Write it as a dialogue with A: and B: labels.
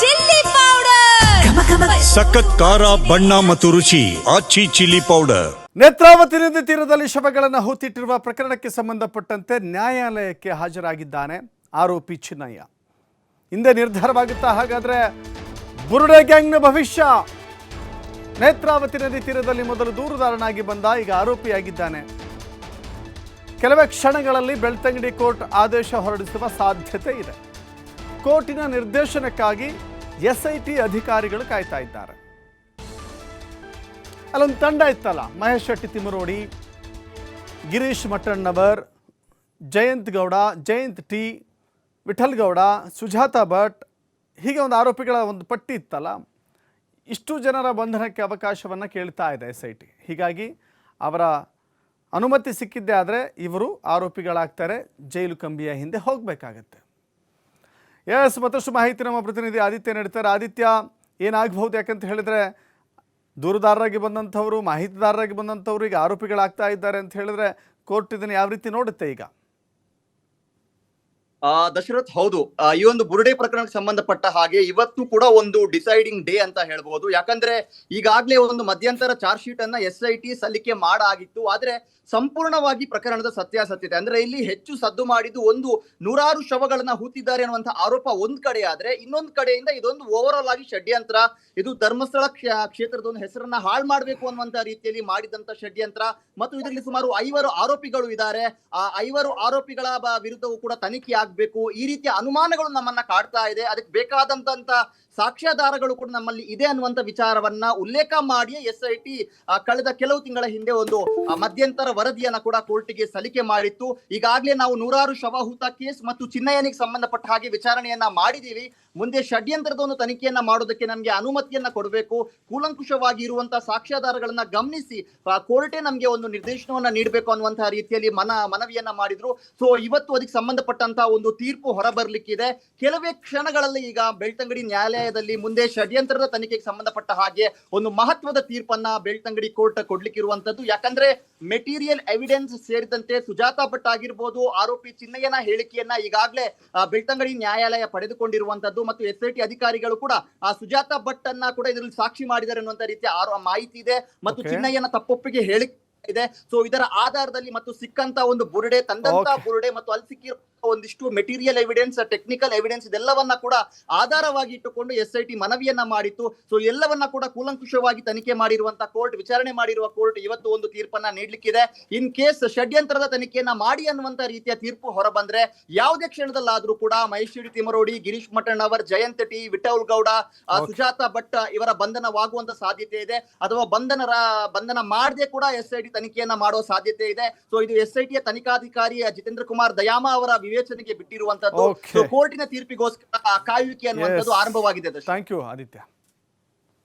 A: Chilli powder.
B: ಸಖತ್ ಖಾರ ಬಣ್ಣ ಮತ್ತು ರುಚಿ ಆಚಿ ಚಿಲ್ಲಿ ಪೌಡರ್.
C: ನೇತ್ರಾವತಿ ನದಿ ತೀರದಲ್ಲಿ ಶವಗಳನ್ನು ಹೂತಿಟ್ಟಿರುವ ಪ್ರಕರಣಕ್ಕೆ ಸಂಬಂಧಪಟ್ಟಂತೆ ನ್ಯಾಯಾಲಯಕ್ಕೆ ಹಾಜರಾಗಿದ್ದಾನೆ ಆರೋಪಿ ಚಿನ್ನಯ್ಯ. ಹಿಂದೆ ನಿರ್ಧಾರವಾಗುತ್ತಾ ಹಾಗಾದ್ರೆ ಬುರುಡೆ ಗ್ಯಾಂಗ್ನ ಭವಿಷ್ಯ. ನೇತ್ರಾವತಿ ನದಿ ತೀರದಲ್ಲಿ ಮೊದಲು ದೂರುದಾರನಾಗಿ ಬಂದ ಈಗ ಆರೋಪಿಯಾಗಿದ್ದಾನೆ. ಕೆಲವೇ ಕ್ಷಣಗಳಲ್ಲಿ ಬೆಳ್ತಂಗಡಿ ಕೋರ್ಟ್ ಆದೇಶ ಹೊರಡಿಸುವ ಸಾಧ್ಯತೆ ಇದೆ. ಕೋರ್ಟಿನ ನಿರ್ದೇಶನಕ್ಕಾಗಿ ಎಸ್ಐಟಿ ಅಧಿಕಾರಿಗಳು ಕಾಯ್ತಾ ಇದ್ದಾರೆ. ಅಲ್ಲೊಂದು ತಂಡ ಇತ್ತಲ್ಲ, ಮಹೇಶ್ ಶೆಟ್ಟಿ ತಿಮರೋಡಿ ಗಿರೀಶ್ ಮಟ್ಟಣ್ಣವರ್, ಜಯಂತ್ ಗೌಡ, ಜಯಂತ್ ಟಿ, ವಿಠಲ್ ಗೌಡ, ಸುಜಾತ ಭಟ್, ಹೀಗೆ ಒಂದು ಆರೋಪಿಗಳ ಒಂದು ಪಟ್ಟಿ ಇತ್ತಲ್ಲ, ಇಷ್ಟು ಜನರ ಬಂಧನಕ್ಕೆ ಅವಕಾಶವನ್ನು ಕೇಳ್ತಾ ಇದೆ ಎಸ್ ಐ ಟಿ ಹೀಗಾಗಿ ಅವರ ಅನುಮತಿ ಸಿಕ್ಕಿದ್ದೇ ಆದರೆ ಇವರು ಆರೋಪಿಗಳಾಗ್ತಾರೆ, ಜೈಲು ಕಂಬಿಯ ಹಿಂದೆ ಹೋಗಬೇಕಾಗತ್ತೆ. ಎಸ್ ಮತ್ತಷ್ಟು ಮಾಹಿತಿ ನಮ್ಮ ಪ್ರತಿನಿಧಿ ಆದಿತ್ಯ ನಡೀತಾರೆ ಆದಿತ್ಯ, ಏನಾಗಬಹುದು? ಯಾಕಂತ ಹೇಳಿದ್ರೆ, ದೂರುದಾರರಾಗಿ ಬಂದಂಥವರು, ಮಾಹಿತಿದಾರರಾಗಿ ಬಂದಂಥವ್ರು ಈಗ ಆರೋಪಿಗಳಾಗ್ತಾ ಇದ್ದಾರೆ ಅಂತ ಹೇಳಿದ್ರೆ, ಕೋರ್ಟ್ ಇದನ್ನು ಯಾವ ರೀತಿ ನೋಡುತ್ತೆ ಈಗ?
D: ದಶರಥ್ ಹೌದು. ಆ, ಈ ಒಂದು ಬುರುಡೆ ಪ್ರಕರಣಕ್ಕೆ ಸಂಬಂಧಪಟ್ಟ ಹಾಗೆ ಇವತ್ತು ಕೂಡ ಒಂದು ಡಿಸೈಡಿಂಗ್ ಡೇ ಅಂತ ಹೇಳ್ಬಹುದು ಯಾಕಂದ್ರೆ ಈಗಾಗಲೇ ಒಂದು ಮಧ್ಯಂತರ ಚಾರ್ಜ್ ಶೀಟ್ ಅನ್ನ ಎಸ್ ಐ ಟಿ ಸಲ್ಲಿಕೆ ಮಾಡಾಗಿತ್ತು. ಆದ್ರೆ ಸಂಪೂರ್ಣವಾಗಿ ಪ್ರಕರಣದ ಸತ್ಯಾಸತ್ಯತೆ ಅಂದ್ರೆ ಇಲ್ಲಿ ಹೆಚ್ಚು ಸದ್ದು ಮಾಡಿದ್ದು ಒಂದು ನೂರಾರು ಶವಗಳನ್ನ ಹೂತಿದ್ದಾರೆ ಅನ್ನುವಂತ ಆರೋಪ ಒಂದ್ ಕಡೆ ಆದ್ರೆ ಇನ್ನೊಂದ್ ಕಡೆಯಿಂದ ಇದೊಂದು ಓವರ್ ಆಲ್ ಆಗಿ ಷಡ್ಯಂತ್ರ ಇದು ಧರ್ಮಸ್ಥಳ ಕ್ಷೇತ್ರದ ಒಂದು ಹೆಸರನ್ನ ಹಾಳು ಮಾಡಬೇಕು ಅನ್ನುವಂತ ರೀತಿಯಲ್ಲಿ ಮಾಡಿದಂತ ಷಡ್ಯಂತ್ರ ಮತ್ತು ಇದರಲ್ಲಿ ಸುಮಾರು ಐವರು ಆರೋಪಿಗಳು ಇದ್ದಾರೆ. ಆ ಐವರು ಆರೋಪಿಗಳ ವಿರುದ್ಧವೂ ಕೂಡ ತನಿಖೆ ಆಗ್ಬೇಕು, ಈ ರೀತಿಯ ಅನುಮಾನಗಳು ನಮ್ಮನ್ನ ಕಾಡ್ತಾ ಇದೆ. ಅದಕ್ಕೆ ಬೇಕಾದಂತ ಸಾಕ್ಷ್ಯಾಧಾರಗಳು ಕೂಡ ನಮ್ಮಲ್ಲಿ ಇದೆ ಅನ್ನುವಂತ ವಿಚಾರವನ್ನ ಉಲ್ಲೇಖ ಮಾಡಿ ಎಸ್ ಐ ಟಿ ಕಳೆದ ಕೆಲವು ತಿಂಗಳ ಹಿಂದೆ ಒಂದು ಮಧ್ಯಂತರ ವರದಿಯನ್ನ ಕೂಡ ಕೋರ್ಟಿಗೆ ಸಲ್ಲಿಕೆ ಮಾಡಿತ್ತು. ಈಗಾಗಲೇ ನಾವು ನೂರಾರು ಶವಾಹುತ ಕೇಸ್ ಮತ್ತು ಚಿನ್ನಯನಿಗೆ ಸಂಬಂಧಪಟ್ಟ ಹಾಗೆ ವಿಚಾರಣೆಯನ್ನ ಮಾಡಿದೀವಿ ಮುಂದೆ ಷಡ್ಯಂತ್ರದ ಒಂದು ತನಿಖೆಯನ್ನ ಮಾಡೋದಕ್ಕೆ ನಮಗೆ ಅನುಮತಿಯನ್ನ ಕೊಡಬೇಕು. ಕೂಲಂಕುಷವಾಗಿ ಇರುವಂತಹ ಸಾಕ್ಷ್ಯಾಧಾರಗಳನ್ನ ಗಮನಿಸಿ ಕೋರ್ಟೆ ನಮ್ಗೆ ಒಂದು ನಿರ್ದೇಶನವನ್ನ ನೀಡಬೇಕು ಅನ್ನುವಂತಹ ರೀತಿಯಲ್ಲಿ ಮನ, ಮನವಿಯನ್ನ ಮಾಡಿದ್ರು. ಸೊ ಇವತ್ತು ಅದಕ್ಕೆ ಸಂಬಂಧಪಟ್ಟಂತಹ ಒಂದು ತೀರ್ಪು ಹೊರಬರ್ಲಿಕ್ಕಿದೆ. ಕೆಲವೇ ಕ್ಷಣಗಳಲ್ಲಿ ಈಗ ಬೆಳ್ತಂಗಡಿ ನ್ಯಾಯಾಲಯದಲ್ಲಿ ಮುಂದೆ ಷಡ್ಯಂತ್ರದ ತನಿಖೆಗೆ ಸಂಬಂಧಪಟ್ಟ ಹಾಗೆ ಒಂದು ಮಹತ್ವದ ತೀರ್ಪನ್ನ ಬೆಳ್ತಂಗಡಿ ಕೋರ್ಟ್ ಕೊಡ್ಲಿಕ್ಕಿರುವಂತದ್ದು. ಯಾಕಂದ್ರೆ ಮೆಟೀರಿಯಲ್ ಎವಿಡೆನ್ಸ್ ಸೇರಿದಂತೆ ಸುಜಾತಾ ಭಟ್ ಆಗಿರ್ಬೋದು, ಆರೋಪಿ ಚಿನ್ನಯ್ಯನ ಹೇಳಿಕೆಯನ್ನ ಈಗಾಗಲೇ ಬೆಳ್ತಂಗಡಿ ನ್ಯಾಯಾಲಯ ಪಡೆದುಕೊಂಡಿರುವಂತದ್ದು. ಮತ್ತು ಎಸ್ ಐ ಟಿ ಅಧಿಕಾರಿಗಳು ಕೂಡ ಆ ಸುಜಾತಾ ಭಟ್ ಅನ್ನ ಕೂಡ ಇದರಲ್ಲಿ ಸಾಕ್ಷಿ ಮಾಡಿದ್ದಾರೆ ಅನ್ನುವಂತ ರೀತಿಯ ಆರೋ ಮಾಹಿತಿ ಇದೆ. ಮತ್ತು ಚಿನ್ನಯ್ಯನ ತಪ್ಪೊಪ್ಪಿಗೆ ಹೇಳಿ ಇದೆ. ಸೊ ಇದರ ಆಧಾರದಲ್ಲಿ ಮತ್ತು ಸಿಕ್ಕಂತ ಒಂದು ಬುರುಡೆ ತಂದಂತ. ಬುರುಡೆ ಮತ್ತು ಅಲ್ಲಿ ಸಿಕ್ಕಿರೋ ಒಂದಿಷ್ಟು ಮೆಟೀರಿಯಲ್ ಎವಿಡೆನ್ಸ್ ಟೆಕ್ನಿಕಲ್ ಎವಿಡೆನ್ಸ್ ಇದೆಲ್ಲವನ್ನ ಕೂಡ ಆಧಾರವಾಗಿ ಇಟ್ಟುಕೊಂಡು ಎಸ್ ಐ ಟಿ ಮನವಿಯನ್ನ ಮಾಡಿತ್ತು. ಸೊ ಎಲ್ಲವನ್ನ ಕೂಡ ಕೂಲಂಕುಷವಾಗಿ ತನಿಖೆ ಮಾಡಿರುವಂತ ಕೋರ್ಟ್ ವಿಚಾರಣೆ ಮಾಡಿರುವ ಕೋರ್ಟ್ ಇವತ್ತು ಒಂದು ತೀರ್ಪನ್ನ ನೀಡಲಿಕ್ಕಿದೆ. ಇನ್ ಕೇಸ್ ಷಡ್ಯಂತ್ರದ ತನಿಖೆಯನ್ನ ಮಾಡಿ ಅನ್ನುವಂತ ರೀತಿಯ ತೀರ್ಪು ಹೊರಬಂದ್ರೆ ಯಾವುದೇ ಕ್ಷಣದಲ್ಲಾದ್ರೂ ಕೂಡ ಮಹೇಶ್ವರಿ ತಿಮರೋಡಿ ಗಿರೀಶ್ ಮಠಣ್ಣವರ್ ಜಯಂತ್ ಟಿ ವಿಠಲ್ ಗೌಡ ಸುಜಾತ ಭಟ್ ಇವರ ಬಂಧನವಾಗುವಂತ ಸಾಧ್ಯತೆ ಇದೆ. ಅಥವಾ ಬಂಧನರ ಬಂಧನ ಮಾಡದೆ ಕೂಡ ಎಸ್ ಐ ಟಿ ತನಿಖೆಯನ್ನ ಮಾಡುವ ಸಾಧ್ಯತೆ ಇದೆ ಸೊ ಇದು ಎಸ್ ಐ ಟಿಯ ತನಿಖಾಧಿಕಾರಿ ಜಿತೇಂದ್ರ ಕುಮಾರ್ ದಯಾಮ ಅವರ ವಿವೇಚನೆಗೆ ಬಿಟ್ಟಿರುವಂತದ್ದು. ಕೋರ್ಟಿನ ತೀರ್ಪಿಗೋಸ್ಕರ ಕಾಯುವಿಕೆ ಅನ್ನುವಂಥದ್ದು ಆರಂಭವಾಗಿದೆ.
C: Thank you Aditya